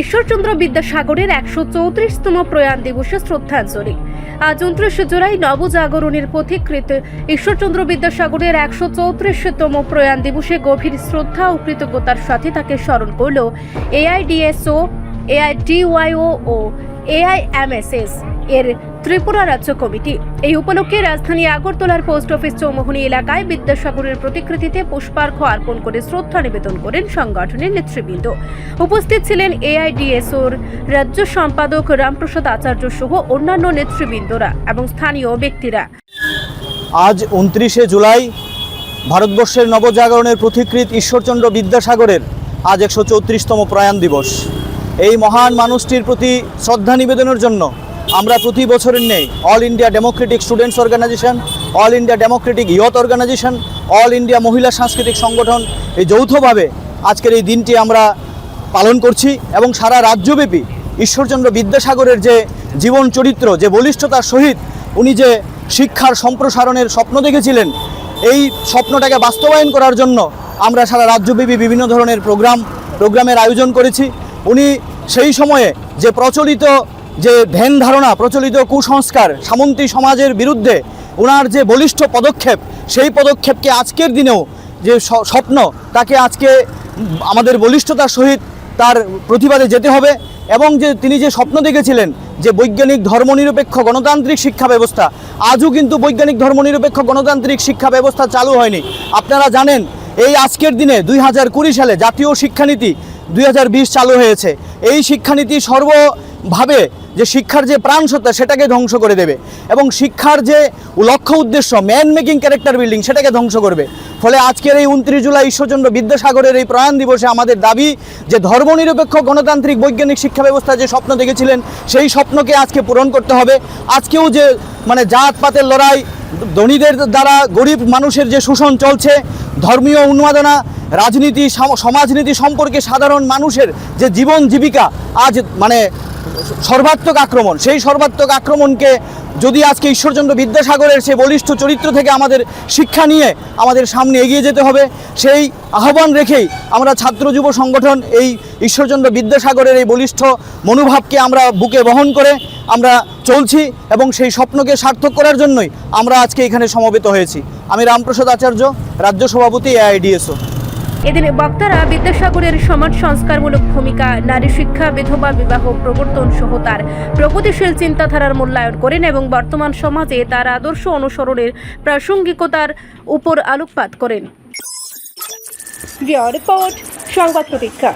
ঈশ্বরচন্দ্র বিদ্যাসাগরের একশো চৌত্রিশতম প্রয়াণ দিবসে শ্রদ্ধাঞ্জলি। আজ উনত্রিশে জুলাই নবজাগরণের পথিকৃত ঈশ্বরচন্দ্র বিদ্যাসাগরের একশো চৌত্রিশতম প্রয়াণ দিবসে গভীর শ্রদ্ধা ও কৃতজ্ঞতার সাথে তাকে স্মরণ করল এআইডিএসও এআইডিওয়াইও ও এআইএমএসএস এর ত্রিপুরা রাজ্য কমিটি। এই উপলক্ষে রাজধানী আগরতলার পোস্ট অফিস চৌমোহনী এলাকায় বিদ্যাসাগরের প্রতিকৃতিতে পুষ্পার্ঘ অর্পণ করে শ্রদ্ধা নিবেদন করেন সংগঠনের নেতৃবৃন্দ। উপস্থিত ছিলেন এআইডিএসওর রাজ্য সম্পাদক রামপ্রসাদ আচার্য সহ অন্যান্য নেতৃবৃন্দরা এবং স্থানীয় ব্যক্তিরা। আজ উনত্রিশে জুলাই ভারতবর্ষের নবজাগরণের পথিকৃত ঈশ্বরচন্দ্র বিদ্যাসাগরের আজ একশো চৌত্রিশতম প্রয়াণ দিবস। এই মহান মানুষটির প্রতি শ্রদ্ধা নিবেদনের জন্য আমরা প্রতি বছরের নেই all India democratic students organisation, all India democratic youth organisation, all India Mahila Sanskritik Sangathan এই যৌথভাবে আজকের এই দিনটি আমরা পালন করছি এবং সারা রাজ্যব্যাপী ঈশ্বরচন্দ্র বিদ্যাসাগরের যে জীবন চরিত্র, যে বলিষ্ঠতার সহিত উনি যে শিক্ষার সম্প্রসারণের স্বপ্ন দেখেছিলেন, এই স্বপ্নটাকে বাস্তবায়ন করার জন্য আমরা সারা রাজ্যব্যাপী বিভিন্ন ধরনের প্রোগ্রাম, প্রোগ্রামের আয়োজন করেছি। উনি সেই সময়ে যে প্রচলিত যে ধ্যান ধারণা, প্রচলিত কুসংস্কার সামন্তী সমাজের বিরুদ্ধে ওনার যে বলিষ্ঠ পদক্ষেপ, সেই পদক্ষেপকে আজকের দিনেও যে স্বপ্ন, তাকে আজকে আমাদের বলিষ্ঠতার সহিত তার প্রতিবাদে যেতে হবে এবং যে তিনি যে স্বপ্ন দেখেছিলেন যে বৈজ্ঞানিক ধর্মনিরপেক্ষ গণতান্ত্রিক শিক্ষা ব্যবস্থা, আজও কিন্তু বৈজ্ঞানিক ধর্মনিরপেক্ষ গণতান্ত্রিক শিক্ষা ব্যবস্থা চালু হয়নি। আপনারা জানেন, এই আজকের দিনে দুই হাজার কুড়ি সালে জাতীয় শিক্ষানীতি দুই হাজার বিশ চালু হয়েছে। এই শিক্ষানীতি সর্বভাবে যে শিক্ষার যে প্রাণ সত্তা সেটাকে ধ্বংস করে দেবে এবং শিক্ষার যে লক্ষ্য উদ্দেশ্য ম্যান মেকিং ক্যারেক্টার বিল্ডিং সেটাকে ধ্বংস করবে। ফলে আজকের এই উনত্রিশ জুলাই ঈশ্বরচন্দ্র বিদ্যাসাগরের এই প্রয়াণ দিবসে আমাদের দাবি, যে ধর্মনিরপেক্ষ গণতান্ত্রিক বৈজ্ঞানিক শিক্ষা ব্যবস্থা যে স্বপ্ন দেখেছিলেন, সেই স্বপ্নকে আজকে পূরণ করতে হবে। আজকেও যে মানে জাতপাতের লড়াই ধনীদের দ্বারা গরিব মানুষের যে শোষণ চলছে, ধর্মীয় উন্মাদনা, রাজনীতি, সম- সমাজনীতি সম্পর্কে সাধারণ মানুষের যে জীবন জীবিকা, আজ মানে সর্বাত্মক আক্রমণ, সেই সর্বাত্মক আক্রমণকে যদি আজকে ঈশ্বরচন্দ্র বিদ্যাসাগরের সে বলিষ্ঠ চরিত্র থেকে আমাদের শিক্ষা নিয়ে আমাদের সামনে এগিয়ে যেতে হবে, সেই আহ্বান রেখেই আমরা ছাত্র যুব সংগঠন এই ঈশ্বরচন্দ্র বিদ্যাসাগরের এই বলিষ্ঠ মনোভাবকে আমরা বুকে বহন করে আমরা চলছি এবং সেই স্বপ্নকে সার্থক করার জন্যই আমরা আজকে এখানে সমবেত হয়েছি। আমি রামপ্রসাদ আচার্য, রাজ্য সভাপতি এআইডিএসও এদিন বক্তারা বিদ্যাসাগরের সমাজ সংস্কারমূলক ভূমিকা, নারী শিক্ষা, বিধবা বিবাহ প্রবর্তন সহ তার প্রগতিশীল চিন্তাধারার মূল্যায়ন করেন এবং বর্তমান সমাজে তার আদর্শ অনুসরণের প্রাসঙ্গিকতার উপর আলোকপাত করেন। রিপোর্ট, সংবাদ প্রতীক্ষা।